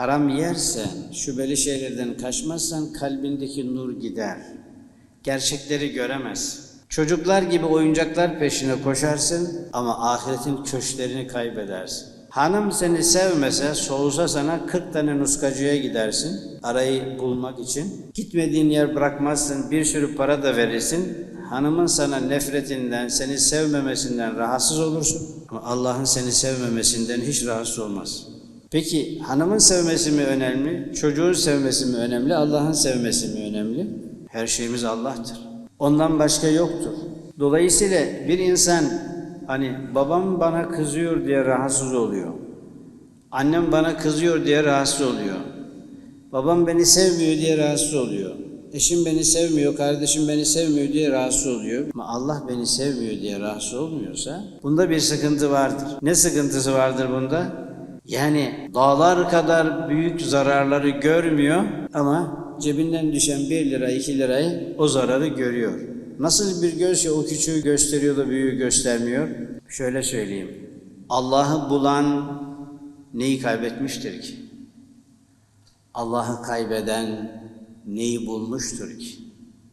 Haram yersen, şüpheli şeylerden kaçmazsan kalbindeki nur gider. Gerçekleri göremez. Çocuklar gibi oyuncaklar peşine koşarsın ama ahiretin köşklerini kaybedersin. Hanım seni sevmese, soğusa sana 40 tane nuskacıya gidersin arayı bulmak için. Gitmediğin yer bırakmazsın, bir sürü para da verirsin. Hanımın sana nefretinden, seni sevmemesinden rahatsız olursun. Ama Allah'ın seni sevmemesinden hiç rahatsız olmaz. Peki hanımın sevmesi mi önemli, çocuğun sevmesi mi önemli, Allah'ın sevmesi mi önemli? Her şeyimiz Allah'tır. Ondan başka yoktur. Dolayısıyla bir insan hani babam bana kızıyor diye rahatsız oluyor. Annem bana kızıyor diye rahatsız oluyor. Babam beni sevmiyor diye rahatsız oluyor. Eşim beni sevmiyor, kardeşim beni sevmiyor diye rahatsız oluyor. Ama Allah beni sevmiyor diye rahatsız olmuyorsa bunda bir sıkıntı vardır. Ne sıkıntısı vardır bunda? Yani dağlar kadar büyük zararları görmüyor ama cebinden düşen 1 lira 2 lirayı o zararı görüyor. Nasıl bir göz ya o küçüğü gösteriyor da büyüğü göstermiyor? Şöyle söyleyeyim. Allah'ı bulan neyi kaybetmiştir ki? Allah'ı kaybeden neyi bulmuştur ki?